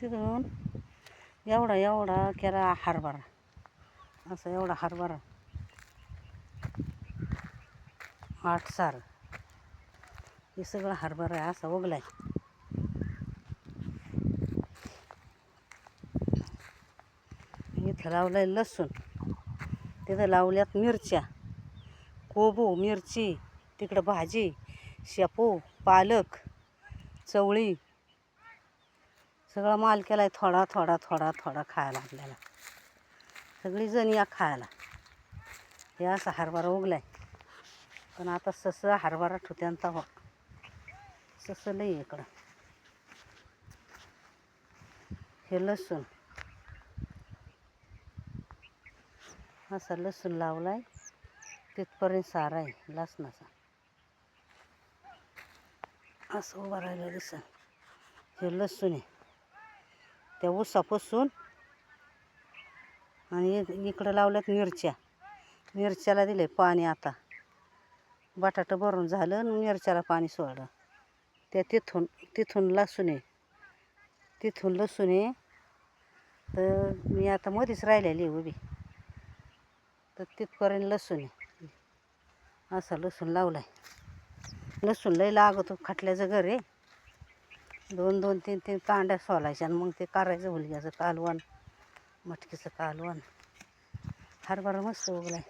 तिथून एवढा एवढा केला हरभरा असं एवढा हरभरा आठ सार. हे सगळं हरभरा आहे असा उगलाय. इथं लावलाय लसूण. तिथं लावल्यात मिरच्या. कोबू मिरची तिकडं भाजी शेपू पालक चवळी सगळा माल केलाय थोडा थोडा थोडा थोडा खायला आपल्याला. सगळीजण या खायला. हे असा हरभरा उगलाय. पण आता ससं हरभरा ठुत्यांचा हो. ससं लई इकडं. हे लसूण. असा लसूण लावलाय. तिथपर्यंत सारा आहे लसणाचा. असं उभं राहिलं दिसन हे लसूण आहे. त्या ऊसापासून आणि इकडं लावल्यात मिरच्या. मिरच्याला दिले पाणी आता. बटाटं भरून झालं आणि मिरच्याला पाणी सोडलं. त्या तिथून तिथून लसूण आहे. तिथून लसूण आहे. तर मी आता मध्येच राहिलेली उभी. तर तिथपर्यंत लसूण आहे. असा लसूण लावला आहे लसूण लई लागतो. खाटल्याचं घर आहे. दोन दोन तीन तीन कांड्या सोलायच्या आणि मग ते करायचं हुलग्याचं कालवण मटकीचं कालवण. हरभरा मस्त उगलाय.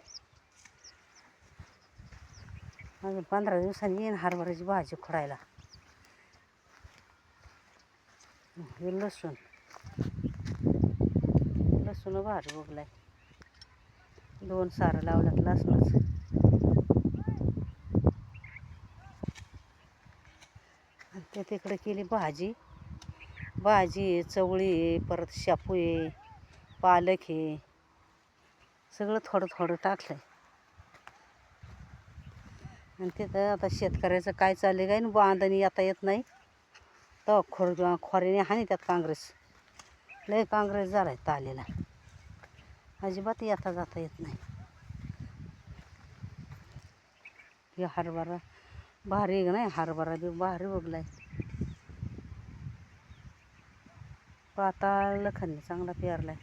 अजून पंधरा दिवसांनी येईन हरभऱ्याची भाजी खोडायला. हे लसूण. लसूण भारी उगलाय. दोन सारं लावल्यात लसणाचं. आणि ते तिकडे केली भाजी. भाजी आहे चवळी आहे परत शापू आहे पालक आहे सगळं थोडं थोडं टाकलं आहे आणि तिथं आता शेतकऱ्याचं काय चाललं काय ना बांधणी आता येत नाही. तर खोर खोऱ्याने हानी त्यात काँग्रेस. लय काँग्रेस झाला आहे तालेला. अजिबात येता जाता येत नाही. हे हरभरा भारी आहे का नाही? हरभरा बी भारी बघलाय. पाताळ लखनी चांगला पेरलाय.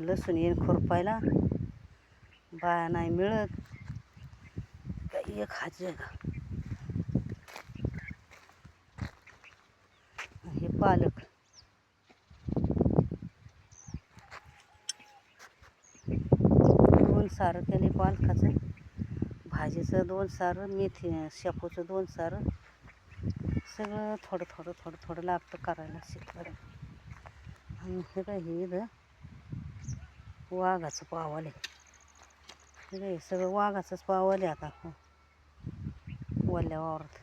लसूण येईन खुरपायला. बाया नाही मिळत. काही एक हाजी आहे का? हे पालक दोन सारं केले पालकाचं भाजीचं दोन सारं मेथी शेपूचं दोन सारं. सगळं थोडं थोडं थोडं थोडं लागतं करायला शेतकऱ्या आणि हे काय हे वाघाचं पावलं आहे. हे काय सगळं वाघाचंच पावाले आता. वल्ल्या वावरात.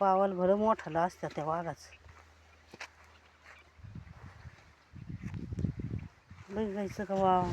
पावल भलं मोठालं असतं त्या वाघाचं. बघायचं का वाव?